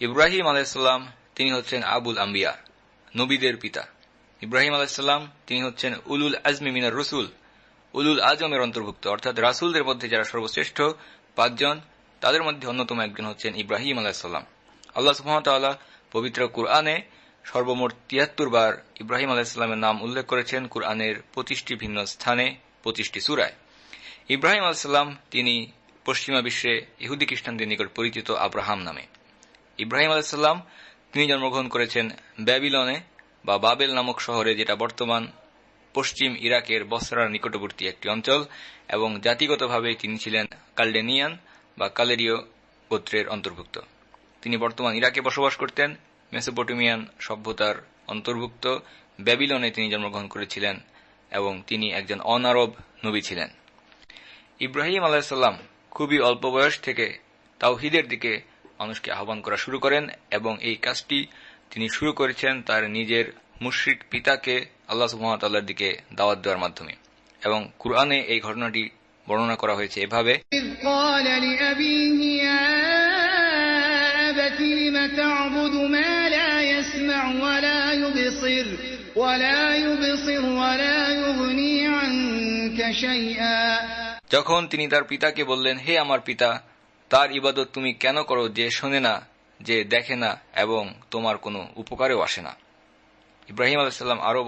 ইব্রাহিম আলাইসাল্লাম তিনি হচ্ছেন আবুল আম্বিয়া, নবীদের পিতা। ইব্রাহিম আলাইসাল্লাম তিনি হচ্ছেন উলুল আজমি মিনার রসুল, উলুল আজমের অন্তর্ভুক্ত। অর্থাৎ রাসুলদের মধ্যে যারা সর্বশ্রেষ্ঠ পাঁচজন, তাদের মধ্যে অন্যতম একজন হচ্ছেন ইব্রাহিম আল্লাহ সুহামতাল্লাহ পবিত্র কুরআনে সর্বমোট তিয়াত্তর বার ইব্রাহিম আলাহিসাল্লামের নাম উল্লেখ করেছেন কুরআনের পঁচিশটি ভিন্ন স্থানে, পঁচিশটি সুরায়। ইব্রাহিম আলাহিসাল্লাম তিনি পশ্চিমা বিশ্বে ইহুদি খ্রিস্টানদের নিকট পরিচিত আব্রাহাম নামে। ইব্রাহিম আলাহিসাল্লাম তিনি জন্মগ্রহণ করেছেন ব্যাবিলনে বা বাবেল নামক শহরে, যেটা বর্তমান পশ্চিম ইরাকের বসরার নিকটবর্তী একটি অঞ্চল, এবং জাতিগতভাবে তিনি ছিলেন কালডেনিয়ান বা কালেরীয় গোত্রের অন্তর্ভুক্ত। তিনি বর্তমান ইরাকে বসবাস করতেন। মেসোপটেমিয়ান সভ্যতার অন্তর্ভুক্ত ব্যাবিলনে তিনি জন্মগ্রহণ করেছিলেন এবং তিনি একজন অনারব নবী ছিলেন ইব্রাহিম আলাহিসাল্লাম খুবই অল্প বয়স থেকে তাওহিদের দিকে মানুষকে আহ্বান করা শুরু করেন এবং এই কাজটি তিনি শুরু করেছেন তার নিজের মুশ্রিক পিতাকে আল্লাহ সুহামতাল্লাহর দিকে দাওয়াত দেওয়ার মাধ্যমে এবং কুরআনে এই ঘটনাটি বর্ণনা করা হয়েছে এভাবে تعبد يبصر ولا يبصر ولا يغني عنك شيئا যখন তিনি তার পিতাকে বললেন হে আমার পিতা তার ইবাদত তুমি কেন করো যে শোনে না যে দেখে না এবং তোমার কোনো উপকারেও আসে না ইব্রাহিম আলাইসাল্লাম আরো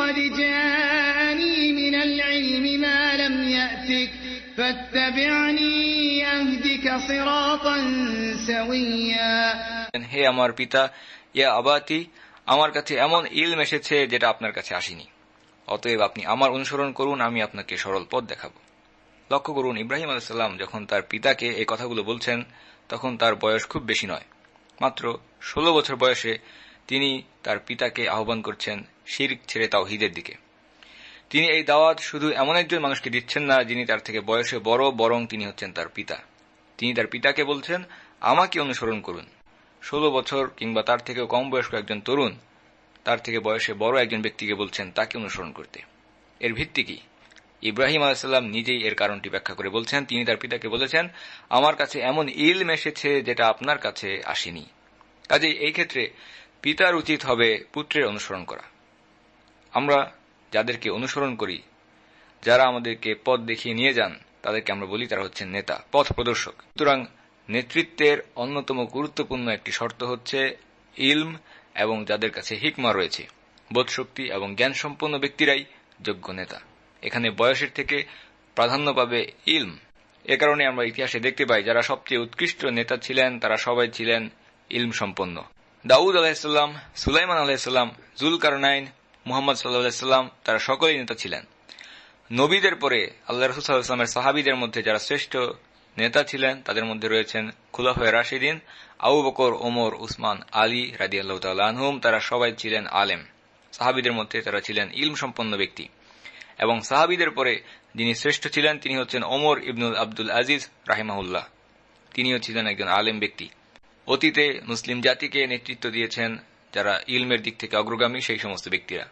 قد جاءني من العلم ما لم يأتك فاتبعني أهدك صراطا سويا হে আমার পিতা ইয়া আবাতি আমার কাছে এমন ইলম এসেছে যেটা আপনার কাছে আসেনি। অতএব আপনি আমার অনুসরণ করুন, আমি আপনাকে সরল পথ দেখাব। লক্ষ্য করুন, ইব্রাহিম আলাইসাল্লাম যখন তার পিতাকে এই কথাগুলো বলছেন, তখন তার বয়স খুব বেশি নয়। মাত্র ষোলো বছর বয়সে তিনি তার পিতাকে আহ্বান করছেন শিরিক ছেড়ে তাওহিদের দিকে। তিনি এই দাওয়াত শুধু এমন একজন মানুষকে দিচ্ছেন না, যিনি তার থেকে বয়সে বড়, বরং তিনি হচ্ছেন তার পিতা। তিনি তার পিতাকে বলছেন, আমাকে অনুসরণ করুন। ষোলো বছর কিংবা তার থেকেও কম বয়স্ক একজন তরুণ, তার থেকে বয়সে বড় একজন ব্যক্তিকে বলছেন, তাকে অনুসরণ করতে। এর ভিত্তি কি? ইব্রাহিম আলাহিসাল্লাম নিজেই এর কারণটি ব্যাখ্যা করে বলছেন, তিনি তার পিতাকে বলেছেন, আমার কাছে এমন ইলম এসেছে যেটা আপনার কাছে আসেনি। কাজে এই ক্ষেত্রে পিতার উচিত হবে পুত্রের অনুসরণ করা। আমরা যাদেরকে অনুসরণ করি, যারা আমাদেরকে পথ দেখিয়ে নিয়ে যান তাদেরকে আমরা বলি তারা হচ্ছেন নেতা, পথ প্রদর্শক। সুতরাং নেতৃত্বের অন্যতম গুরুত্বপূর্ণ একটি শর্ত হচ্ছে ইলম এবং যাদের কাছে হিকমা রয়েছে। বোধশক্তি এবং জ্ঞান সম্পন্ন ব্যক্তিরাই যোগ্য নেতা। এখানে বয়সের থেকে প্রাধান্য পাবে ইলম। এ কারণে আমরা ইতিহাসে দেখতে পাই, যারা সবচেয়ে উৎকৃষ্ট নেতা ছিলেন, তারা সবাই ছিলেন ইলম সম্পন্ন দাউদ আলাহিসাল্লাম সুলাইমান আলাহিসাল্লাম জুল কারনাইন মুহাম্মদ সাল্লাহাম তারা সকলেই নেতা ছিলেন। নবীদের পরে আল্লাহ রসুলামের সাহাবিদের মধ্যে যারা শ্রেষ্ঠ নেতা ছিলেন, তাদের মধ্যে রয়েছেন খুলাফে রাশিদিন আবু বকর, ওমর, উসমান, আলী রাজি আল্লাহ তারা সবাই ছিলেন আলেম। সাহাবিদের মধ্যে তারা ছিলেন ইলম সম্পন্ন ব্যক্তি। এবং সাহাবিদের পরে যিনি শ্রেষ্ঠ ছিলেন, তিনি হচ্ছেন ওমর ইবনুল আব্দুল আজিজ রাহিমাহুল্লাহ। তিনিও ছিলেন একজন আলেম ব্যক্তি। অতীতে মুসলিম জাতিকে নেতৃত্ব দিয়েছেন যারা ইলমের দিক থেকে অগ্রগামী, সেই সমস্ত ব্যক্তিরা।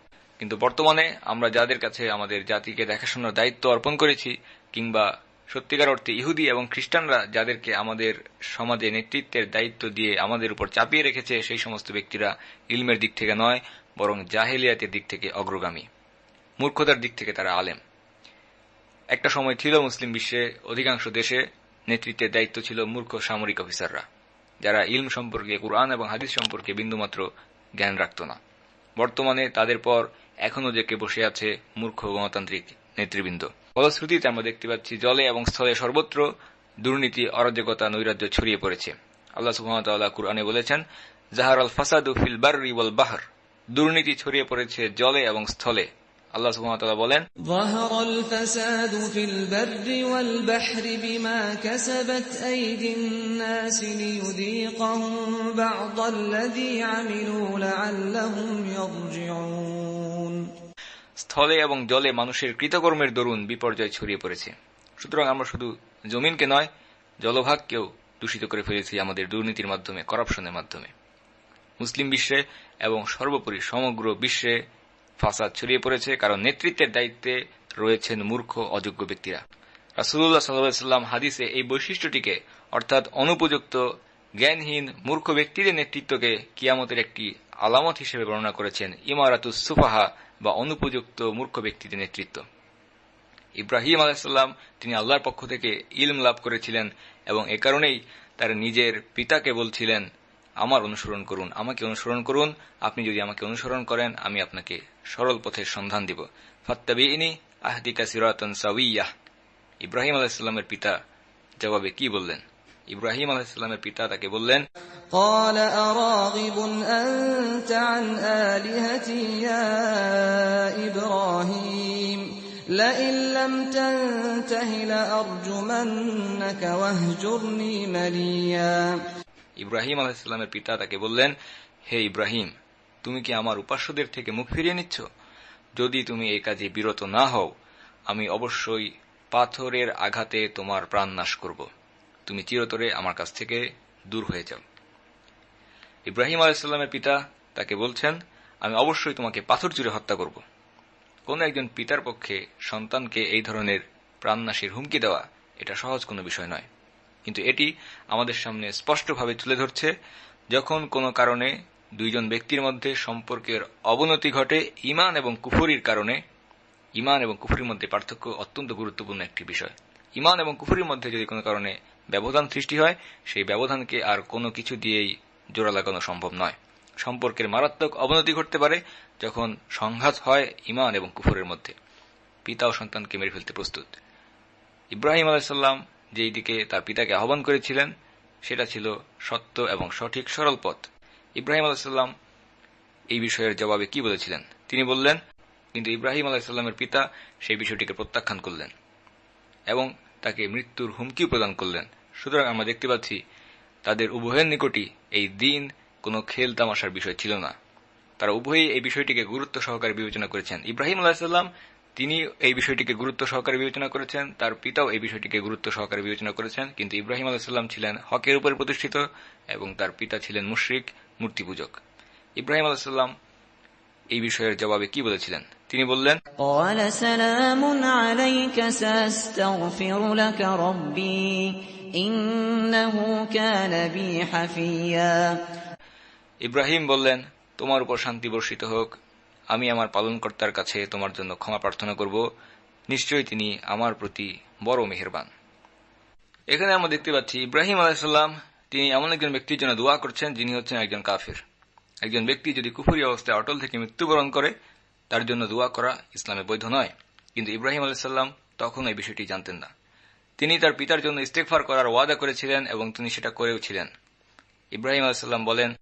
কিন্তু বর্তমানে আমরা যাদের কাছে আমাদের জাতিকে দেখাশোনার দায়িত্ব অর্পণ করেছি, কিংবা সত্যিকার অর্থে ইহুদি এবং খ্রিস্টানরা যাদেরকে আমাদের সমাজে নেতৃত্বের দায়িত্ব দিয়ে আমাদের উপর চাপিয়ে রেখেছে, সেই সমস্ত ব্যক্তিরা ইলমের দিক থেকে নয়, বরং জাহেলিয়াতের দিক থেকে অগ্রগামী। মূর্খতার দিক থেকে তারা আলেম। একটা সময় ছিল মুসলিম বিশ্বে অধিকাংশ দেশে নেতৃত্বের দায়িত্ব ছিল মূর্খ সামরিক অফিসাররা, যারা ইলম সম্পর্কে, কুরআন এবং হাদিস সম্পর্কে বিন্দুমাত্র জ্ঞান রাখত না। বর্তমানে তাদের পর এখনও জেকে বসে আছে মূর্খ গণতান্ত্রিক নেতৃবৃন্দ। ফলশ্রুতিতে আমরা দেখতে পাচ্ছি জলে এবং স্থলে সর্বত্র দুর্নীতি, অরাজকতা, নৈরাজ্য ছড়িয়ে পড়েছে। আল্লাহ সুহামতাল্লাহ কুরআনে বলেছেন, জাহার আল ফাসাদু ফিল বার রিবল বাহর। দুর্নীতি ছড়িয়ে পড়েছে জলে এবং স্থলে। আল্লাহ সুহামতাল্লাহ বলেন বাহর স্থলে এবং জলে মানুষের কৃতকর্মের দরুন বিপর্যয় ছড়িয়ে পড়েছে। সুতরাং আমরা শুধু জমিনকে নয়, জলভাগকেও দূষিত করে ফেলেছি আমাদের দুর্নীতির মাধ্যমে করাপশনের মাধ্যমে। মুসলিম বিশ্বে এবং সর্বোপরি সমগ্র বিশ্বে ফাসাদ ছড়িয়ে পড়েছে কারণ নেতৃত্বের দায়িত্বে রয়েছেন মূর্খ, অযোগ্য ব্যক্তিরা। রাসুল্লাহ সাল্লাম হাদিসে এই বৈশিষ্ট্যটিকে অর্থাৎ অনুপযুক্ত জ্ঞানহীন, মূর্খ ব্যক্তিদের নেতৃত্বকে কিয়ামতের একটি আলামত হিসেবে বর্ণনা করেছেন ইমারাতুস সুফাহা বা অনুপযুক্ত মূর্খ ব্যক্তিদের নেতৃত্ব। ইব্রাহিম আলাহিসাল্লাম তিনি আল্লাহর পক্ষ থেকে ইলম লাভ করেছিলেন এবং এ কারণেই তার নিজের পিতাকে বলছিলেন, আমার অনুসরণ করুন, আমাকে অনুসরণ করুন, আপনি যদি আমাকে অনুসরণ করেন, আমি আপনাকে সরল পথের সন্ধান দিব। ফাত্তাবিনী আহদিকা সিরাতন সাউইয়াহ ইব্রাহিম আলাহিসাল্লামের পিতা জবাবে কি বললেন? ইব্রাহিম আলাহিসাল্লামের পিতা তাকে বললেন قال أراغب أنت عن آلهتي يا إبراهيم لئن لم تنته لأرجمنك واهجرني مليا ইব্রাহিম আলাহিসাল্লামের পিতা তাকে বললেন হে ইব্রাহিম তুমি কি আমার উপাস্যদের থেকে মুখ ফিরিয়ে নিচ্ছ যদি তুমি এই কাজে বিরত না হও আমি অবশ্যই পাথরের আঘাতে তোমার প্রাণ নাশ করব তুমি চিরতরে আমার কাছ থেকে দূর হয়ে যাও। ইব্রাহিম আলাইসাল্লামের পিতা তাকে বলছেন, আমি অবশ্যই তোমাকে পাথর জুড়ে হত্যা করব। কোন একজন পিতার পক্ষে সন্তানকে এই ধরনের প্রাণনাশীর হুমকি দেওয়া এটা সহজ কোনো বিষয় নয়। কিন্তু এটি আমাদের সামনে স্পষ্টভাবে তুলে ধরছে, যখন কোনো কারণে দুইজন ব্যক্তির মধ্যে সম্পর্কের অবনতি ঘটে ইমান এবং কুফরির কারণে ইমান এবং কুফুরির মধ্যে পার্থক্য অত্যন্ত গুরুত্বপূর্ণ একটি বিষয়। ইমান এবং কুফরির মধ্যে যদি কোনো কারণে ব্যবধান সৃষ্টি হয়, সেই ব্যবধানকে আর কোনো কিছু দিয়েই জোড়া লাগানো সম্ভব নয়। সম্পর্কের মারাত্মক অবনতি ঘটতে পারে যখন সংঘাত হয় ইমান এবং কুফরের মধ্যে। পিতা ও সন্তানকে মেরে ফেলতে প্রস্তুত। ইব্রাহিম আলাইসাল্লাম যেই দিকে তার পিতাকে আহ্বান করেছিলেন, সেটা ছিল সত্য এবং সঠিক সরল পথ। ইব্রাহিম আলাইসাল্লাম এই বিষয়ের জবাবে কি বলেছিলেন? তিনি বললেন, কিন্তু ইব্রাহিম আলাহিসাল্লামের পিতা সেই বিষয়টিকে প্রত্যাখ্যান করলেন এবং তাকে মৃত্যুর হুমকি প্রদান করলেন। সুতরাং আমরা দেখতে পাচ্ছি, তাদের উভয়ের নিকটই এই দিন কোনো খেল তামাশার বিষয় ছিল না। তারা উভয়ই এই বিষয়টিকে গুরুত্ব সহকারে বিবেচনা করেছেন। ইব্রাহিম আলাহিসাল্লাম তিনি এই বিষয়টিকে গুরুত্ব সহকারে বিবেচনা করেছেন, তার পিতাও এই বিষয়টিকে গুরুত্ব সহকারে বিবেচনা করেছেন, কিন্তু ইব্রাহিম আলাহিসাল্লাম ছিলেন হকের উপরে প্রতিষ্ঠিত এবং তার পিতা ছিলেন মুশরিক মূর্তি পূজক ইব্রাহিম আলাহিসাল্লাম এই বিষয়ের জবাবে কি বলেছিলেন? তিনি বললেন ইব্রাহিম বললেন তোমার উপর শান্তি বর্ষিত হোক। আমি আমার পালনকর্তার কাছে তোমার জন্য ক্ষমা প্রার্থনা করব। নিশ্চয়ই তিনি আমার প্রতি বড় মেহেরবান। এখানে আমরা দেখতে পাচ্ছি ইব্রাহিম আলাহিসাল্লাম তিনি এমন একজন ব্যক্তির জন্য দোয়া করছেন যিনি হচ্ছেন একজন কাফির। একজন ব্যক্তি যদি কুফুরি অবস্থায় অটল থেকে মৃত্যুবরণ করে তার জন্য দোয়া করা ইসলামে বৈধ নয়। কিন্তু ইব্রাহিম আলাইসাল্লাম তখন এই বিষয়টি জানতেন না। তিনি তার পিতার জন্য ইস্তেকফার করার ওয়াদা করেছিলেন এবং তিনি সেটা করেও ছিলেন। ইব্রাহিম আলাইসাল্লাম বলেন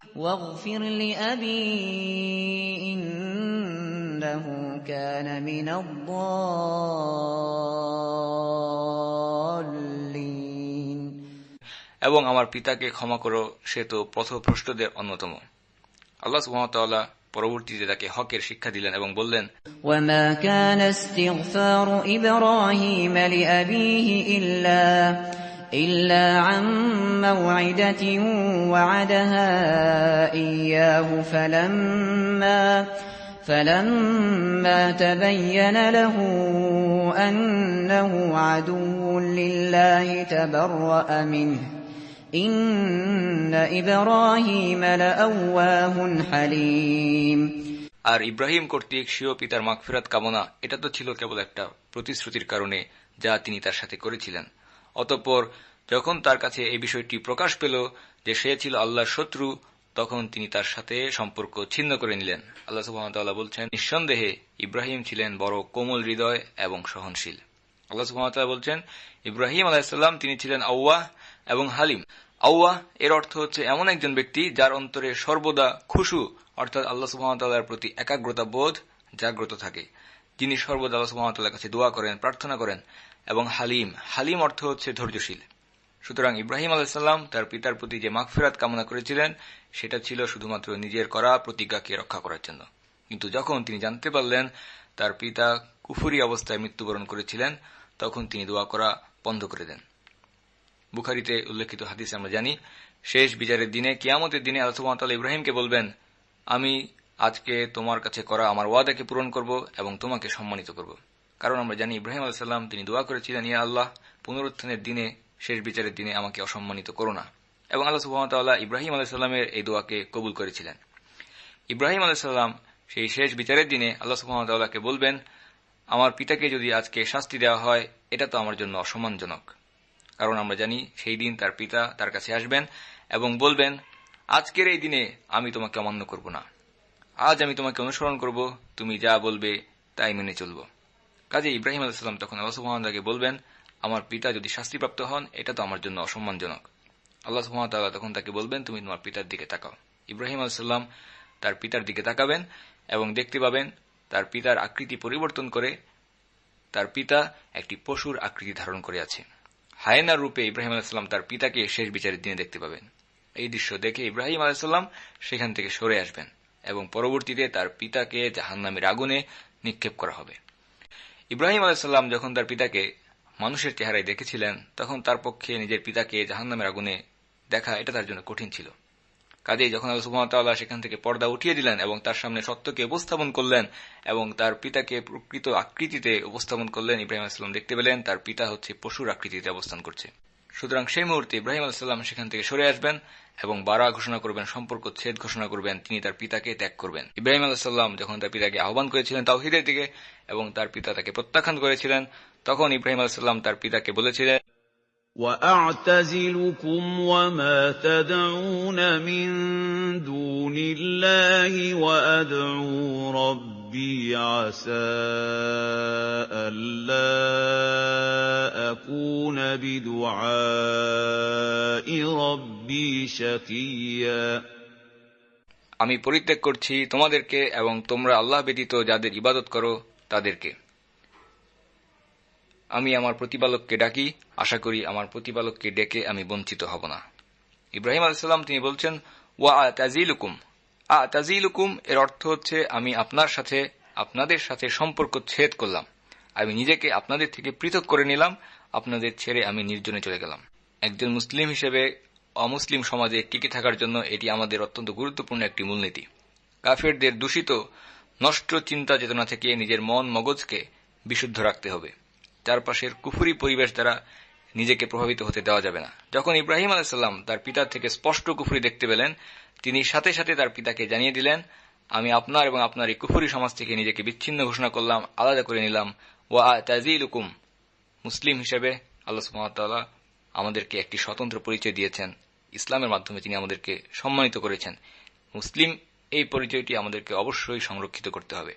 এবং আমার পিতাকে ক্ষমা করো সে তো পথভ্রষ্টদের অন্যতম। আল্লাহ পরবর্তীতে তাকে হকের শিক্ষা দিলেন এবং বললেন وما كان استغفار إبراهيم لأبيه إلا إلا عن موعدة وعدها إياه فلما فلما تبين له أنه عدو لله تبرأ منه আর ইব্রাহিম কর্তৃক স্বীয় পিতার মাগফিরাত কামনা, এটা তো ছিল কেবল একটা প্রতিশ্রুতির কারণে যা তিনি তার সাথে করেছিলেন। অতঃপর যখন তার কাছে এই বিষয়টি প্রকাশ পেল যে সে ছিল আল্লাহর শত্রু, তখন তিনি তার সাথে সম্পর্ক ছিন্ন করে নিলেন। আল্লাহ সুহামতাল্লাহ বলছেন, নিঃসন্দেহে ইব্রাহিম ছিলেন বড় কোমল হৃদয় এবং সহনশীল। আল্লাহ সুহামতাল্লাহ বলছেন, ইব্রাহিম আলাহিসাল্লাম তিনি ছিলেন আউয়াহ এবং হালিম। আউয়াহ এর অর্থ হচ্ছে এমন একজন ব্যক্তি যার অন্তরে সর্বদা খুশু, অর্থাৎ আল্লাহ সুহামতাল্লাহর প্রতি একাগ্রতা বোধ জাগ্রত থাকে। যিনি সর্বদা আল্লাহ সুহামতাল্লাহর কাছে দোয়া করেন, প্রার্থনা করেন এবং হালিম। হালিম অর্থ হচ্ছে ধৈর্যশীল। সুতরাং ইব্রাহিম আলাইসাল্লাম তার পিতার প্রতি যে মাগফিরাত কামনা করেছিলেন, সেটা ছিল শুধুমাত্র নিজের করা প্রতিজ্ঞাকে রক্ষা করার জন্য। কিন্তু যখন তিনি জানতে পারলেন তার পিতা কুফুরি অবস্থায় মৃত্যুবরণ করেছিলেন, তখন তিনি দোয়া করা বন্ধ করে দেন। বুখারিতে উল্লেখিত হাদিসে আমরা জানি, শেষ বিচারের দিনে, কিয়ামতের দিনে আল্লাহ ইব্রাহিমকে বলবেন, আমি আজকে তোমার কাছে করা আমার ওয়াদাকে পূরণ করব এবং তোমাকে সম্মানিত করব। কারণ আমরা জানি ইব্রাহিম আলাইসাল্লাম তিনি দোয়া করেছিলেন ইয়া আল্লাহ, পুনরুত্থানের দিনে, শেষ বিচারের দিনে আমাকে অসম্মানিত করো না। এবং আল্লাহ সুহামতাল্লাহ ইব্রাহিম আলাইসাল্লামের এই দোয়াকে কবুল করেছিলেন। ইব্রাহিম আলাইসাল্লাম সেই শেষ বিচারের দিনে আল্লাহ সুহামতাল্লাহকে বলবেন, আমার পিতাকে যদি আজকে শাস্তি দেওয়া হয়, এটা তো আমার জন্য অসম্মানজনক। কারণ আমরা জানি সেই দিন তার পিতা তার কাছে আসবেন এবং বলবেন, আজকের এই দিনে আমি তোমাকে অমান্য করব না। আজ আমি তোমাকে অনুসরণ করব। তুমি যা বলবে তাই মেনে চলব। কাজে ইব্রাহিম আলাইসাল্লাম তখন আল্লাহ সুহামতাকে বলবেন, আমার পিতা যদি শাস্তিপ্রাপ্ত হন, এটা তো আমার জন্য অসম্মানজনক। আল্লাহ তখন তাকে বলবেন, তুমি তোমার পিতার দিকে তাকাও। ইব্রাহিম আলাইসাল্লাম তার পিতার দিকে তাকাবেন এবং দেখতে পাবেন তার পিতার আকৃতি পরিবর্তন করে তার পিতা একটি পশুর আকৃতি ধারণ করে আছে। হায়নার রূপে ইব্রাহিম আলাইসাল্লাম তার পিতাকে শেষ বিচারের দিনে দেখতে পাবেন। এই দৃশ্য দেখে ইব্রাহিম আলাইসাল্লাম সেখান থেকে সরে আসবেন এবং পরবর্তীতে তার পিতাকে জাহান্নামের আগুনে নিক্ষেপ করা হবে। ইব্রাহিম আলাইসাল্লাম যখন তার পিতাকে মানুষের চেহারায় দেখেছিলেন, তখন তার পক্ষে নিজের পিতাকে জাহান্নামের আগুনে দেখা এটা তার জন্য কঠিন ছিল। কাজেই যখন আল্লাহ সুহামতাল্লাহ সেখান থেকে পর্দা উঠিয়ে দিলেন এবং তার সামনে সত্যকে উপস্থাপন করলেন এবং তার পিতাকে প্রকৃত আকৃতিতে উপস্থাপন করলেন, ইব্রাহিম আলাইসাল্লাম দেখতে পেলেন, তার পিতা হচ্ছে পশুর আকৃতিতে অবস্থান করছে। সুতরাং সেই মুহূর্তে ইব্রাহিম আলাইসাল্লাম সেখান থেকে সরে আসবেন এবং বারা ঘোষণা করবেন, সম্পর্ক ছেদ ঘোষণা করবেন, তিনি তার পিতাকে ত্যাগ করবেন। ইব্রাহিম আলাহিসাল্লাম যখন তার পিতাকে আহ্বান করেছিলেন তাওহিদের দিকে এবং তার পিতা তাকে প্রত্যাখ্যান করেছিলেন, তখন ইব্রাহিম আলাহিসাল্লাম তার পিতাকে বলেছিলেন وأعتزلكم وما تدعون من دون الله وأدعو ربي عسى ألا أكون بدعاء ربي شقيا আমি পরিত্যাগ করছি তোমাদেরকে এবং তোমরা আল্লাহ ব্যতীত যাদের ইবাদত করো তাদেরকে আমি আমার প্রতিপালককে ডাকি, আশা করি আমার প্রতিপালককে ডেকে আমি বঞ্চিত হব না। ইব্রাহিম আলাইসাল্লাম তিনি বলছেন, ওয়া আ তাজিলুকুম এর অর্থ হচ্ছে, আমি আপনার সাথে, আপনাদের সাথে সম্পর্ক ছেদ করলাম। আমি নিজেকে আপনাদের থেকে পৃথক করে নিলাম, আপনাদের ছেড়ে আমি নির্জনে চলে গেলাম। একজন মুসলিম হিসেবে অমুসলিম সমাজে টিকে থাকার জন্য এটি আমাদের অত্যন্ত গুরুত্বপূর্ণ একটি মূলনীতি। কাফেরদের দূষিত, নষ্ট চিন্তা চেতনা থেকে নিজের মন মগজকে বিশুদ্ধ রাখতে হবে। চারপাশের কুফুরি পরিবেশ দ্বারা নিজেকে প্রভাবিত হতে দেওয়া যাবে না। যখন ইব্রাহিম আলাইসাল্লাম তার পিতার থেকে স্পষ্ট কুফুরি দেখতে পেলেন, তিনি সাথে সাথে তার পিতাকে জানিয়ে দিলেন, আমি আপনার এবং আপনার এই কুফুরি সমাজ থেকে নিজেকে বিচ্ছিন্ন ঘোষণা করলাম, আলাদা করে নিলাম। ওয়া তাজিল হুকুম মুসলিম হিসেবে আল্লাহ সুহামতাল্লাহ আমাদেরকে একটি স্বতন্ত্র পরিচয় দিয়েছেন। ইসলামের মাধ্যমে তিনি আমাদেরকে সম্মানিত করেছেন। মুসলিম এই পরিচয়টি আমাদেরকে অবশ্যই সংরক্ষিত করতে হবে।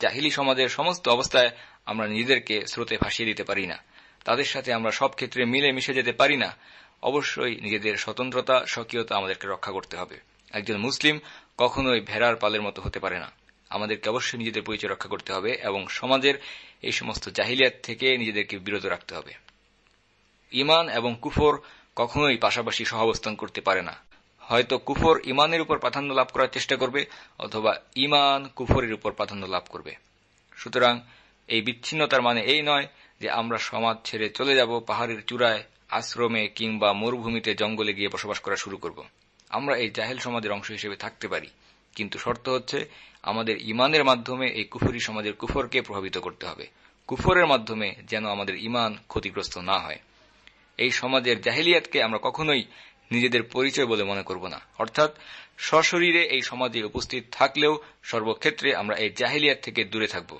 জাহিলি সমাজের সমস্ত অবস্থায় আমরা নিজেদেরকে স্রোতে ভাসিয়ে দিতে পারি না। তাদের সাথে আমরা সব ক্ষেত্রে মিলে মিশে যেতে পারি না। অবশ্যই নিজেদের স্বতন্ত্রতা, স্বকীয়তা আমাদেরকে রক্ষা করতে হবে। একজন মুসলিম কখনোই ভেড়ার পালের মতো হতে পারে না। আমাদেরকে অবশ্যই নিজেদের পরিচয় রক্ষা করতে হবে এবং সমাজের এই সমস্ত জাহিলিয়াত থেকে নিজেদেরকে বিরত রাখতে হবে। ইমান এবং কুফর কখনোই পাশাপাশি সহাবস্থান করতে পারে না। হয়তো কুফর ইমানের উপর প্রাধান্য লাভ করার চেষ্টা করবে অথবা ইমান কুফরের উপর প্রাধান্য লাভ করবে। সুতরাং এই বিচ্ছিন্নতার মানে এই নয় যে আমরা সমাজ ছেড়ে চলে যাব, পাহাড়ের চূড়ায়, আশ্রমে কিংবা মরুভূমিতে জঙ্গলে গিয়ে বসবাস করা শুরু করব। আমরা এই জাহেল সমাজের অংশ হিসেবে থাকতে পারি। কিন্তু শর্ত হচ্ছে, আমাদের ইমানের মাধ্যমে এই কুফরি সমাজের কুফরকে প্রভাবিত করতে হবে। কুফরের মাধ্যমে যেন আমাদের ইমান ক্ষতিগ্রস্ত না হয়। এই সমাজের জাহিলিয়াতকে আমরা কখনোই নিজেদের পরিচয় বলে মনে করব না। অর্থাৎ, সশরীরে এই সমাজে উপস্থিত থাকলেও সর্বক্ষেত্রে আমরা এই জাহিলিয়াত থেকে দূরে থাকব।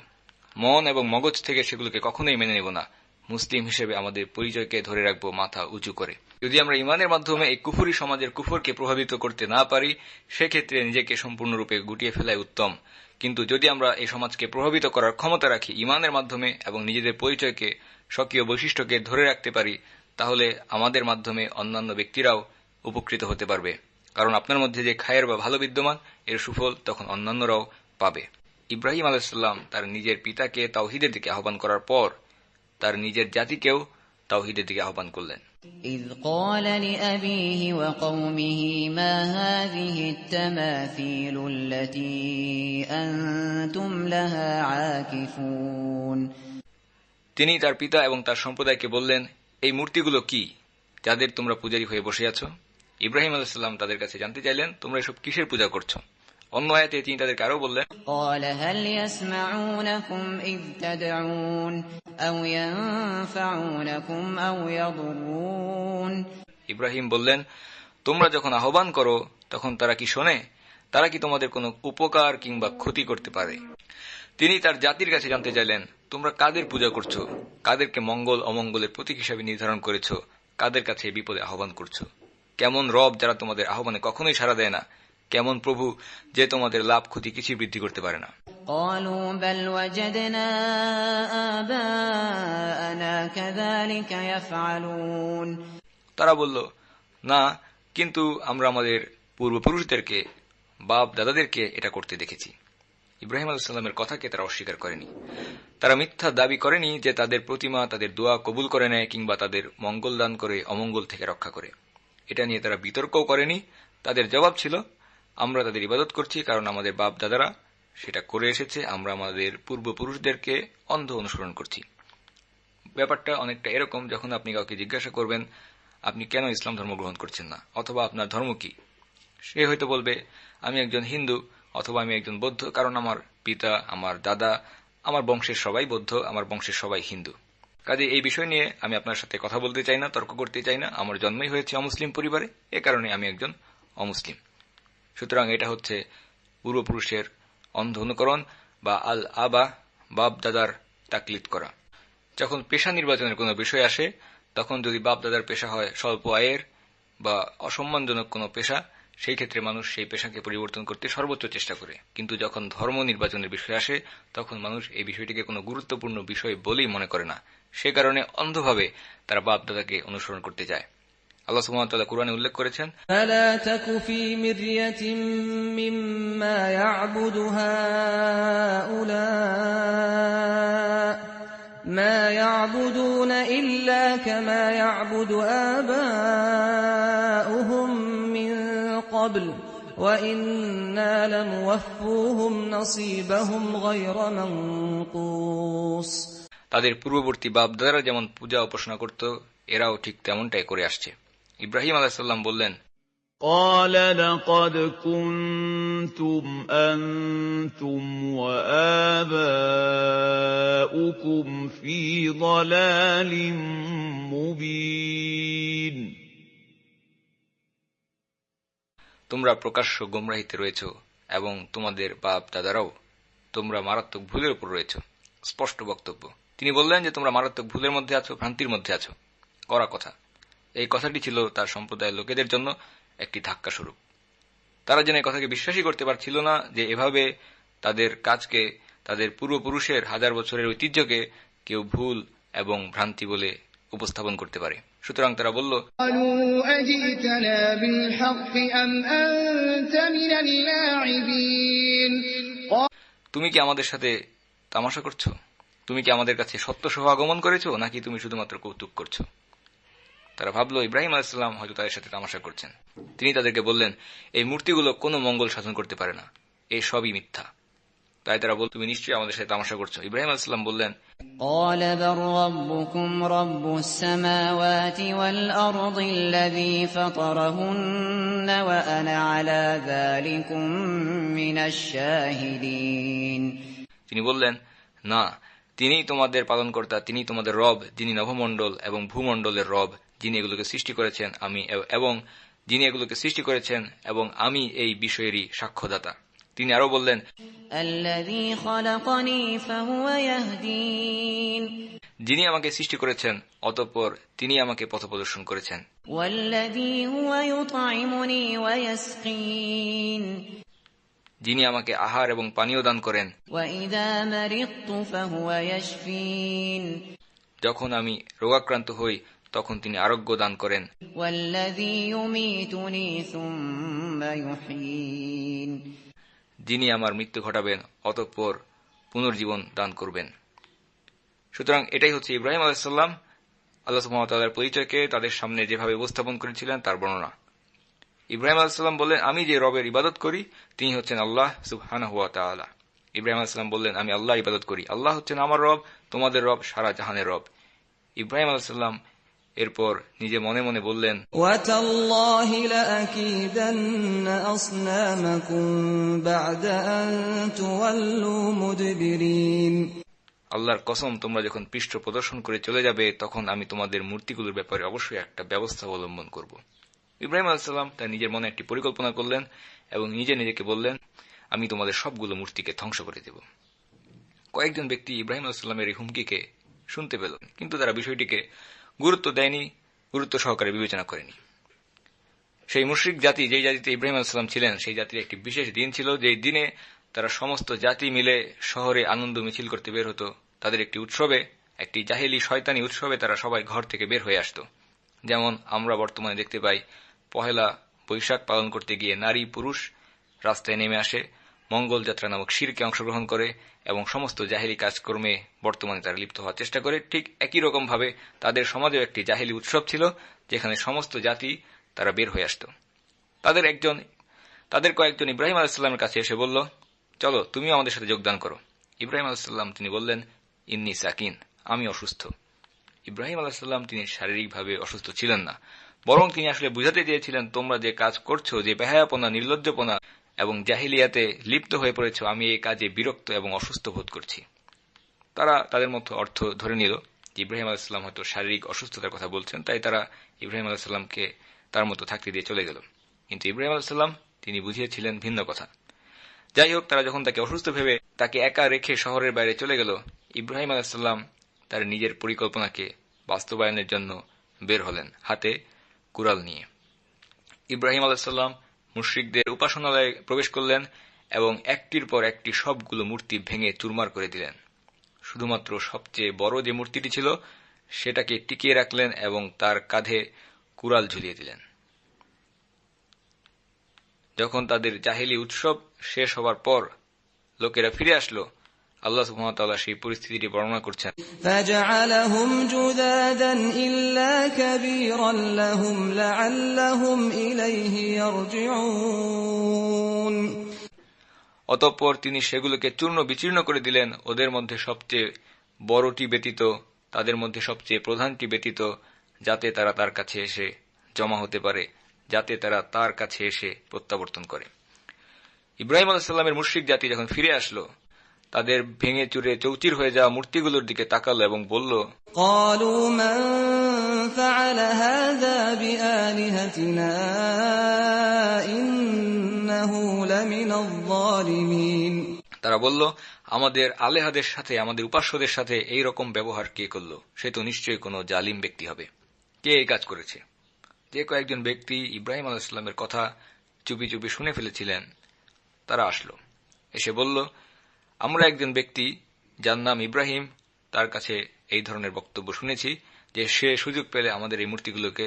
মন এবং মগজ থেকে সেগুলোকে কখনোই মেনে নেব না। মুসলিম হিসেবে আমাদের পরিচয়কে ধরে রাখব মাথা উঁচু করে। যদি আমরা ইমানের মাধ্যমে এই কুফুরি সমাজের কুফরকে প্রভাবিত করতে না পারি, সেক্ষেত্রে নিজেকে সম্পূর্ণরূপে গুটিয়ে ফেলাই উত্তম। কিন্তু যদি আমরা এই সমাজকে প্রভাবিত করার ক্ষমতা রাখি ইমানের মাধ্যমে এবং নিজেদের পরিচয়কে, স্বকীয় বৈশিষ্ট্যকে ধরে রাখতে পারি, তাহলে আমাদের মাধ্যমে অন্যান্য ব্যক্তিরাও উপকৃত হতে পারবে। কারণ আপনার মধ্যে যে খায়ের বা ভালো বিদ্যমান, এর সুফল তখন অন্যান্যরাও পাবে। ইব্রাহিম আলাইসাল্লাম তার নিজের পিতাকে তাওহিদের দিকে আহ্বান করার পর তার নিজের জাতিকেও তাওহিদের দিকে আহ্বান করলেন إذ قال لأبيه وقومه ما هذه التماثيل التي أنتم لها عاكفون তিনি তার পিতা এবং তার সম্প্রদায়কে বললেন এই মূর্তিগুলো কি যাদের তোমরা পূজারী হয়ে বসে আছো ইব্রাহিম আলাইসাল্লাম তাদের কাছে জানতে চাইলেন তোমরা এসব কিসের পূজা করছো অন্য আয়াতে তিনি তাদেরকে আরো বললেন قال هل يسمعونكم إذ تدعون أو ينفعونكم أو يضرون ইব্রাহিম বললেন তোমরা যখন আহ্বান করো তখন তারা কি শোনে তারা কি তোমাদের কোনো উপকার কিংবা ক্ষতি করতে পারে তিনি তার জাতির কাছে জানতে চাইলেন তোমরা কাদের পূজা করছো কাদেরকে মঙ্গল অমঙ্গলের প্রতীক হিসাবে নির্ধারণ করেছো কাদের কাছে এই বিপদে আহ্বান করছো কেমন রব যারা তোমাদের আহ্বানে কখনোই সাড়া দেয় না কেমন প্রভু যে তোমাদের লাভ ক্ষতি কিছু বৃদ্ধি করতে পারে না। তারা বলল না কিন্তু আমরা আমাদের পূর্বপুরুষদেরকে বাপ দাদাদেরকে এটা করতে দেখেছি। ইব্রাহিম আলাইসাল্লামের কথাকে তারা অস্বীকার করেনি। তারা মিথ্যা দাবি করেনি যে তাদের প্রতিমা তাদের দোয়া কবুল করে নেয় কিংবা তাদের মঙ্গল দান করে অমঙ্গল থেকে রক্ষা করে। এটা নিয়ে তারা বিতর্কও করেনি। তাদের জবাব ছিল আমরা তাদের ইবাদত করছি, কারণ আমাদের বাপ দাদারা সেটা করে এসেছে, আমরা আমাদের পূর্বপুরুষদেরকে অন্ধ অনুসরণ করছি। ব্যাপারটা অনেকটা এরকম, যখন আপনি কাউকে জিজ্ঞাসা করবেন, আপনি কেন ইসলাম ধর্ম গ্রহণ করছেন না? অথবা আপনার ধর্ম কি? সে হয়তো বলবে, আমি একজন হিন্দু অথবা আমি একজন বৌদ্ধ, কারণ আমার পিতা, আমার দাদা, আমার বংশের সবাই বৌদ্ধ, আমার বংশের সবাই হিন্দু। কাজে এই বিষয় নিয়ে আমি আপনার সাথে কথা বলতে চাই না, তর্ক করতে চাই না। আমার জন্মই হয়েছে অমুসলিম পরিবারে, এ কারণে আমি একজন অমুসলিম। সুতরাং এটা হচ্ছে পূর্বপুরুষের অন্ধ অনুকরণ বা আল আবা বাপ দাদার তাকলিদ করা। যখন পেশা নির্বাচনের কোনো বিষয় আসে, তখন যদি বাপ দাদার পেশা হয় স্বল্প আয়ের বা অসম্মানজনক কোনো পেশা, সেই ক্ষেত্রে মানুষ সেই পেশাকে পরিবর্তন করতে সর্বোচ্চ চেষ্টা করে। কিন্তু যখন ধর্ম নির্বাচনের বিষয় আসে, তখন মানুষ এই বিষয়টিকে কোনো গুরুত্বপূর্ণ বিষয় বলেই মনে করে না। সে কারণে অন্ধভাবে তারা বাপ দাদাকে অনুসরণ করতে যায়। আল্লাহ সুহামতাল্লাহ কোরআনে উল্লেখ করেছেন فلا تك في مرية مما يعبد هؤلاء ما يعبدون إلا كما يعبد آباؤهم من قبل وإنا لموفوهم نصيبهم غير منقوص তাদের পূর্ববর্তী বাপ দাদারা যেমন পূজা উপাসনা করত এরাও ঠিক তেমনটাই করে আসছে ইব্রাহিম আলাহিসাল্লাম বললেন قال لقد كنتم أنتم وآباؤكم في ضلال مبين তোমরা প্রকাশ্য গোমরাহিতে রয়েছ এবং তোমাদের বাপ দাদারাও তোমরা মারাত্মক ভুলের উপর রয়েছ স্পষ্ট বক্তব্য তিনি বললেন যে তোমরা মারাত্মক ভুলের মধ্যে আছো ভ্রান্তির মধ্যে আছো করা কথা এই কথাটি ছিল তার সম্প্রদায়ের লোকেদের জন্য একটি ধাক্কা স্বরূপ। তারা যেন কথাকে বিশ্বাসই করতে পারছিল না যে এভাবে তাদের কাজকে তাদের পূর্বপুরুষের হাজার বছরের ঐতিহ্যকে কেউ ভুল এবং ভ্রান্তি বলে উপস্থাপন করতে পারে। সুতরাং তারা বলল তুমি কি আমাদের সাথে তামাশা করছ? তুমি কি আমাদের কাছে সত্য সহ আগমন করেছ? নাকি তুমি শুধুমাত্র কৌতুক করছ? তারা ভাবলো ইব্রাহিম আলাইসাল্লাম হয়তো তাদের সাথে তামাশা করছেন তিনি তাদেরকে বললেন এই মূর্তিগুলো কোনো মঙ্গল সাধন করতে পারে না এই সবই মিথ্যা তাই তারা বল তুমি নিশ্চয়ই আমাদের সাথে তামাশা করছো ইব্রাহিম আলাইসাল্লাম বললেন قال بل ربكم رب السماوات والأرض الذي فطرهن وأنا على ذلكم من الشاهدين তিনি বললেন না তিনি তোমাদের পালনকর্তা তিনি তোমাদের রব যিনি নভমণ্ডল এবং ভূমণ্ডলের রব যিনি এগুলোকে সৃষ্টি করেছেন আমি এবং যিনি এগুলোকে সৃষ্টি করেছেন এবং আমি এই বিষয়েরই সাক্ষ্যদাতা। তিনি আরও বললেন যিনি আমাকে সৃষ্টি করেছেন অতঃপর তিনি আমাকে পথ প্রদর্শন করেছেন। যিনি আমাকে আহার এবং পানীয় দান করেন। যখন আমি রোগাক্রান্ত হই তখন তিনি আরোগ্য দান করেন। যিনি আমার মৃত্যু ঘটাবেন অতঃপর পুনর্জীবন দান করবেন। সুতরাং এটাই হচ্ছে ইব্রাহিম আলাহাম আল্লাহ সুহামতাল্লার পরিচয়কে তাদের সামনে যেভাবে উপস্থাপন করেছিলেন তার বর্ণনা। ইব্রাহিম আলাহাম বললেন আমি যে রবের ইবাদত করি তিনি হচ্ছেন আল্লাহ সুবহানা হুয়া তালা ইব্রাহিম আলাহাম বললেন আমি আল্লাহ ইবাদত করি। আল্লাহ হচ্ছেন আমার রব তোমাদের রব সারা জাহানের রব। ইব্রাহিম আলাহাম এরপর নিজে মনে মনে বললেন আল্লাহর কসম তোমরা যখন পৃষ্ঠ প্রদর্শন করে চলে যাবে তখন আমি তোমাদের মূর্তিগুলোর ব্যাপারে অবশ্যই একটা ব্যবস্থা অবলম্বন করব। ইব্রাহিম আলসালাম তার নিজের মনে একটি পরিকল্পনা করলেন এবং নিজে নিজেকে বললেন আমি তোমাদের সবগুলো মূর্তিকে ধ্বংস করে দেব। কয়েকজন ব্যক্তি ইব্রাহিম আলসালামের এই হুমকিকে শুনতে পেল কিন্তু তারা বিষয়টিকে গুরুত্ব দেয়নি, গুরুত্ব সহকারে বিবেচনা করেনি। সেই মুশ্রিক জাতি, যেই জাতিতে ইব্রাহিম আলাইসাল্লাম ছিলেন, সেই জাতির একটি বিশেষ দিন ছিল, যেই দিনে তারা সমস্ত জাতি মিলে শহরে আনন্দ মিছিল করতে বের হতো। তাদের একটি উৎসবে, একটি জাহেলি শয়তানি উৎসবে তারা সবাই ঘর থেকে বের হয়ে আসত। যেমন আমরা বর্তমানে দেখতে পাই, পহেলা বৈশাখ পালন করতে গিয়ে নারী পুরুষ রাস্তায় নেমে আসে মঙ্গল যাত্রা নামক শিরকে অংশগ্রহণ করে এবং সমস্ত জাহেলি কাজকর্মে বর্তমানে তারা লিপ্ত হওয়ার চেষ্টা করে। ঠিক একই রকম ভাবে তাদের সমাজেও একটি জাহেলি উৎসব ছিল, যেখানে সমস্ত জাতি তারা বের হয়ে আসত। তাদের একজন, তাদের কয়েকজন ইব্রাহিম আলাহিসাল্লামের কাছে এসে বলল, চলো, তুমিও আমাদের সাথে যোগদান করো। ইব্রাহিম আলাহিসাল্লাম তিনি বললেন, ইন্নি সাকিন, আমি অসুস্থ। ইব্রাহিম আলাহিসাল্লাম তিনি শারীরিকভাবে অসুস্থ ছিলেন না, বরং তিনি আসলে বুঝাতে চেয়েছিলেন, তোমরা যে কাজ করছ, যে বেহায়াপনা, নির্লজ্জপনা এবং জাহিলিয়াতে লিপ্ত হয়ে পড়েছ। আমি এই কাজে বিরক্ত এবং অসুস্থ বোধ করছি। তারা তাদের মতো অর্থ ধরে নিল যে ইব্রাহিম আলাহিসাল্লাম হয়তো শারীরিক অসুস্থতার কথা বলছেন, তাই তারা ইব্রাহিম আলাহিসাল্লামকে তার মতো থাকতে দিয়ে চলে গেল। কিন্তু ইব্রাহিম আলাহিসাল্লাম তিনি বুঝিয়েছিলেন ভিন্ন কথা। যাই হোক, তারা যখন তাকে অসুস্থ ভেবে তাকে একা রেখে শহরের বাইরে চলে গেল, ইব্রাহিম আলাহিসাল্লাম তার নিজের পরিকল্পনাকে বাস্তবায়নের জন্য বের হলেন, হাতে কুড়াল নিয়ে। ইব্রাহিম আলাহিসাল্লাম মুশ্রিকদের উপাসনালয়ে প্রবেশ করলেন এবং একটির পর একটি সবগুলো মূর্তি ভেঙে চুরমার করে দিলেন। শুধুমাত্র সবচেয়ে বড় যে মূর্তিটি ছিল, সেটাকে টিকিয়ে রাখলেন এবং তার কাঁধে কুড়াল ঝুলিয়ে দিলেন। যখন তাদের জাহিলি উৎসব শেষ হবার পর লোকেরা ফিরে আসলো আল্লাহ সুহামতাল্লাহ সেই পরিস্থিতিটি বর্ণনা করছেন। অতঃপর তিনি সেগুলোকে চূর্ণ বিচীর্ণ করে দিলেন। ওদের মধ্যে সবচেয়ে বড়টি ব্যতীত তাদের মধ্যে সবচেয়ে প্রধানটি ব্যতীত যাতে তারা তার কাছে এসে জমা হতে পারে যাতে তারা তার কাছে এসে প্রত্যাবর্তন করে। ইব্রাহিম আলাহিসাল্লামের মুশ্রিক জাতি যখন ফিরে আসলো তাদের ভেঙে চুরে চৌচির হয়ে যাওয়া মূর্তিগুলোর দিকে তাকাল এবং বলল তারা বলল আমাদের আলেহাদের সাথে আমাদের উপাস্যদের সাথে এই রকম ব্যবহার কে করল? সে তো নিশ্চয়ই কোন জালিম ব্যক্তি হবে। কে এই কাজ করেছে? যে কয়েকজন ব্যক্তি ইব্রাহিম আলাহ ইসলামের কথা চুপি চুপি শুনে ফেলেছিলেন তারা আসলো। এসে বলল আমরা একজন ব্যক্তি যার নাম ইব্রাহিম তার কাছে এই ধরনের বক্তব্য শুনেছি যে সে সুযোগ পেলে আমাদের এই মূর্তিগুলোকে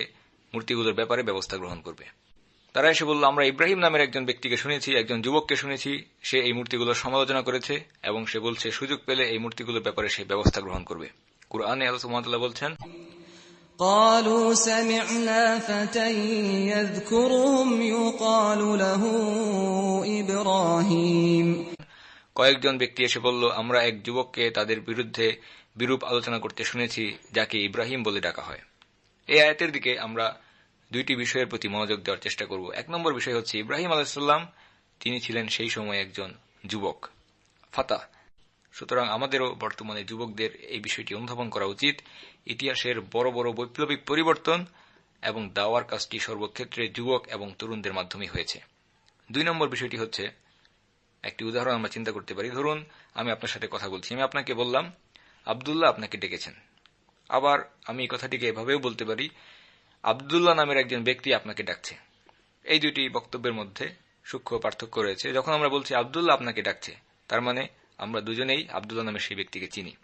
মূর্তিগুলোর ব্যাপারে ব্যবস্থা গ্রহণ করবে তারা এসে বলল আমরা ইব্রাহিম নামের একজন ব্যক্তিকে শুনেছি একজন যুবককে শুনেছি সে এই মূর্তিগুলোর সমালোচনা করেছে এবং সে বলছে সুযোগ পেলে এই মূর্তিগুলোর ব্যাপারে সে ব্যবস্থা গ্রহণ করবে কুরআনে আল্লাহ সুবহানাহু বলছেন قالوا سمعنا فتى يذكرهم يقال له إبراهيم কয়েকজন ব্যক্তি এসে বলল, আমরা এক যুবককে তাদের বিরুদ্ধে বিরূপ আলোচনা করতে শুনেছি, যাকে ইব্রাহিম বলে ডাকা হয়। এই আয়াতের দিকে আমরা দুইটি বিষয়ের প্রতি মনোযোগ দেওয়ার চেষ্টা করব। এক নম্বর বিষয় হচ্ছে, ইব্রাহিম আলাহিসাল্লাম তিনি ছিলেন সেই সময় একজন যুবক। ফাতা সুতরাং আমাদেরও বর্তমানে যুবকদের এই বিষয়টি অনুধাবন করা উচিত। ইতিহাসের বড় বড় বৈপ্লবিক পরিবর্তন এবং দাওয়ার কাজটি সর্বক্ষেত্রে যুবক এবং তরুণদের মাধ্যমে হয়েছে। দুই নম্বর বিষয়টি হচ্ছে একটি উদাহরণ আমরা চিন্তা করতে পারি। ধরুন, আমি আপনার সাথে কথা বলছি। আমি আপনাকে বললাম, আবদুল্লাহ আপনাকে ডেকেছেন। আবার আমি এই কথাটিকে এভাবেও বলতে পারি, আবদুল্লাহ নামের একজন ব্যক্তি আপনাকে ডাকছে। এই দুইটি বক্তব্যের মধ্যে সূক্ষ্ম পার্থক্য রয়েছে। যখন আমরা বলছি, আবদুল্লাহ আপনাকে ডাকছে, তার মানে আমরা দুজনেই আবদুল্লাহ নামের সেই ব্যক্তিকে চিনি।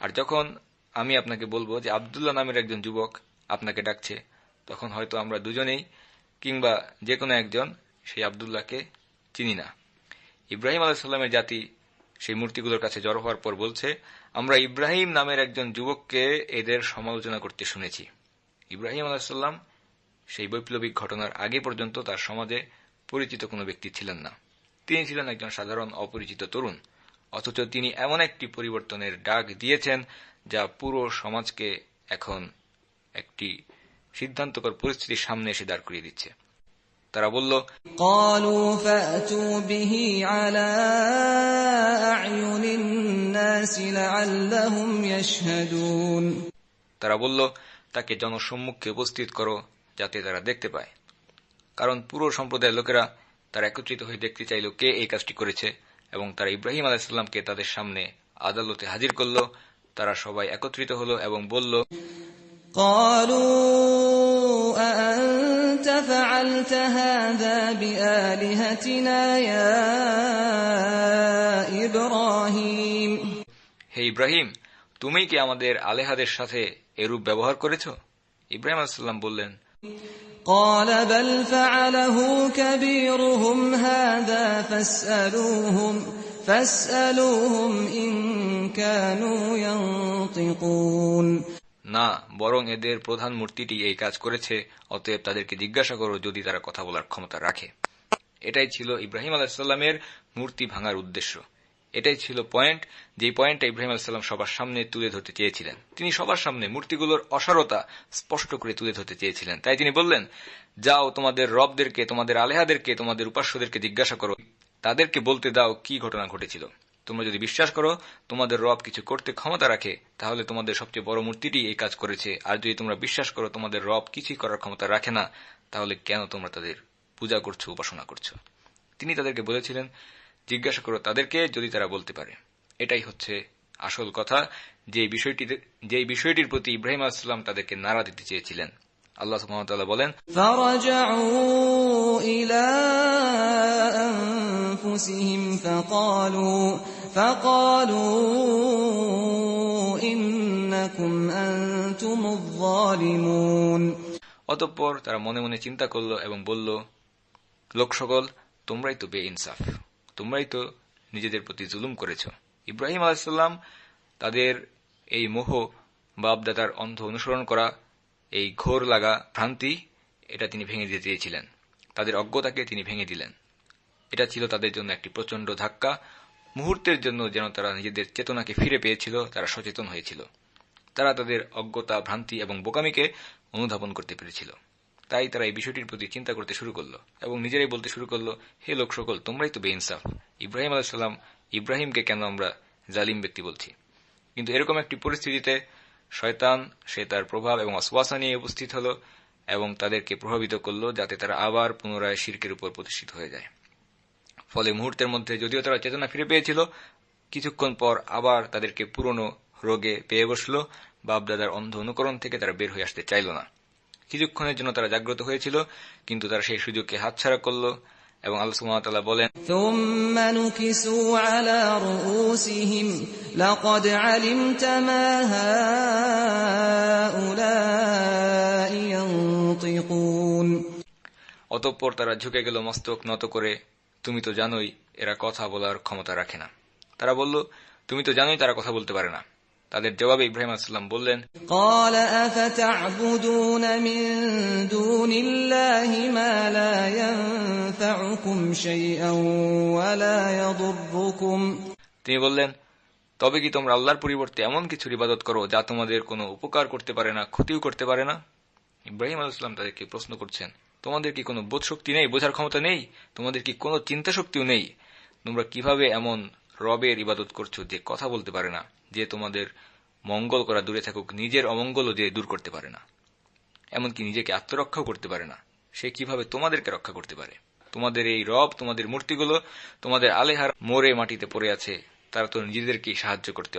আর যখন আমি আপনাকে বলব যে, আবদুল্লাহ নামের একজন যুবক আপনাকে ডাকছে, তখন হয়তো আমরা দুজনেই কিংবা যে কোনো একজন সেই আবদুল্লাহকে চিনি না। ইব্রাহিম আলাহিসাল্লামের জাতি সেই মূর্তিগুলোর কাছে জড়ো হওয়ার পর বলছে, আমরা ইব্রাহিম নামের একজন যুবককে এদের সমালোচনা করতে শুনেছি। ইব্রাহিম আলাহিসাল্লাম সেই বৈপ্লবিক ঘটনার আগে পর্যন্ত তার সমাজে পরিচিত কোনো ব্যক্তি ছিলেন না। তিনি ছিলেন একজন সাধারণ অপরিচিত তরুণ, অথচ তিনি এমন একটি পরিবর্তনের ডাক দিয়েছেন যা পুরো সমাজকে এখন একটি সিদ্ধান্তকর পরিস্থিতির সামনে এসে দাঁড় করিয়ে দিচ্ছে। তারা বলল قالوا فأتوا به على أعين الناس لعلهم يشهدون তারা বলল তাকে জনসম্মুখে উপস্থিত করো যাতে তারা দেখতে পায় কারণ পুরো সম্প্রদায়ের লোকেরা তারা একত্রিত হয়ে দেখতে চাইল কে এই কাজটি করেছে এবং তারা ইব্রাহিম আলাহিসাল্লামকে তাদের সামনে আদালতে হাজির করল তারা সবাই একত্রিত হলো এবং বলল قالوا أأنت فعلت هذا بآلهتنا يا إبراهيم হে ইব্রাহিম তুমি কি আমাদের আলেহাদের সাথে এরূপ ব্যবহার করেছ ইব্রাহিম আলাইসাল্লাম বললেন قال بل فعله كبيرهم هذا فاسألوهم فاسألوهم إن كانوا ينطقون না, বরং এদের প্রধান মূর্তিটি এই কাজ করেছে, অতএব তাদেরকে জিজ্ঞাসা করো যদি তারা কথা বলার ক্ষমতা রাখে। এটাই ছিল ইব্রাহিম আলাহিসাল্লামের মূর্তি ভাঙার উদ্দেশ্য। এটাই ছিল পয়েন্ট, যেই পয়েন্টটা ইব্রাহিম আলাহিসাল্লাম সবার সামনে তুলে ধরতে চেয়েছিলেন। তিনি সবার সামনে মূর্তিগুলোর অসারতা স্পষ্ট করে তুলে ধরতে চেয়েছিলেন। তাই তিনি বললেন, যাও তোমাদের রবদেরকে, তোমাদের আলেহাদেরকে, তোমাদের উপাস্যদেরকে জিজ্ঞাসা করো। তাদেরকে বলতে দাও কি ঘটনা ঘটেছিল। তোমরা যদি বিশ্বাস করো তোমাদের রব কিছু করতে ক্ষমতা রাখে তাহলে তোমাদের সবচেয়ে বড় মূর্তিটি এই কাজ করেছে আর যদি তোমরা বিশ্বাস করো তোমাদের রব কিছুই করার ক্ষমতা রাখে না তাহলে কেন তোমরা তাদের পূজা করছো উপাসনা করছো তিনি তাদেরকে বলেছিলেন জিজ্ঞাসা করো তাদেরকে যদি তারা বলতে পারে এটাই হচ্ছে আসল কথা যে বিষয়টিতে যে বিষয়টির প্রতি ইব্রাহিম আসলাম তাদেরকে নাড়া দিতে চেয়েছিলেন আল্লাহ সুহামতাল্লাহ বলেন فرجعوا إلى أنفسهم فقالوا অতঃপর তারা মনে মনে চিন্তা করল এবং বলল, লোক সকল, তোমরাই তো বে ইনসাফ তোমরাই তো নিজেদের প্রতি জুলুম করেছ। ইব্রাহিম আলাহিসাল্লাম তাদের এই মোহ বাপদাতার অন্ধ অনুসরণ করা, এই ঘোর লাগা ভ্রান্তি, এটা তিনি ভেঙে দিতে চেয়েছিলেন। তাদের অজ্ঞতাকে তিনি ভেঙে দিলেন। এটা ছিল তাদের জন্য একটি প্রচণ্ড ধাক্কা মুহূর্তের জন্য যেন তারা নিজেদের চেতনাকে ফিরে পেয়েছিল, তারা সচেতন হয়েছিল। তারা তাদের অজ্ঞতা, ভ্রান্তি এবং বোকামিকে অনুধাবন করতে পেরেছিল। তাই তারা এই বিষয়টির প্রতি চিন্তা করতে শুরু করল এবং নিজেরাই বলতে শুরু করল, হে লোক সকল তোমরাই তো বেইনসাফ। ইব্রাহিম আলাহিসাল্লাম ইব্রাহিমকে কেন আমরা জালিম ব্যক্তি বলছি? কিন্তু এরকম একটি পরিস্থিতিতে শয়তান, সে তার প্রভাব এবং অশ্বাসা নিয়ে উপস্থিত হল এবং তাদেরকে প্রভাবিত করল যাতে তারা আবার পুনরায় শির্কের উপর প্রতিষ্ঠিত হয়ে যায়। ফলে মুহূর্তের মধ্যে যদিও তারা চেতনা ফিরে পেয়েছিল কিছুক্ষণ পর আবার তাদেরকে পুরনো রোগে পেয়ে বসল বাপদাদার অন্ধ অনুকরণ থেকে তারা বের হয়ে আসতে চাইল না কিছুক্ষণের জন্য তারা জাগ্রত হয়েছিল কিন্তু তারা সেই সুযোগকে হাতছাড়া করল এবং আল্লাহ সুমতাল্লাহ বলেন ثم نكسوا على رؤوسهم لقد علمت ما هؤلاء ينطقون অতঃপর তারা ঝুঁকে গেল মস্তক নত করে তুমি তো জানোই এরা কথা বলার ক্ষমতা রাখে না। তারা বলল তুমি তো জানোই তারা কথা বলতে পারে না। তাদের জবাবে ইব্রাহিম আসসালাম বললেন তিনি বললেন তবে কি তোমরা আল্লাহর পরিবর্তে এমন কিছু ইবাদত করো যা তোমাদের কোনো উপকার করতে পারে না ক্ষতিও করতে পারে না? ইব্রাহিম আলু আলাইসলাম তাদেরকে প্রশ্ন করছেন তোমাদের কি কোনো বোধ শক্তি নেই, বোঝার ক্ষমতা নেই তোমাদের কি কোনো চিন্তা শক্তিও নেই। তোমরা কীভাবে এমন রবের ইবাদত করছ যে কথা বলতে পারে না, যে তোমাদের মঙ্গল করা দূরে থাকুক, নিজের অমঙ্গলও যে দূর করতে পারে না। এমনকি নিজেকে আত্মরক্ষাও করতে পারে না, সে কীভাবে তোমাদেরকে রক্ষা করতে পারে? তোমাদের এই রব, তোমাদের মূর্তিগুলো, তোমাদের আলেহার মোড়ে মাটিতে পড়ে আছে, তারা তো নিজেদেরকেই সাহায্য করতে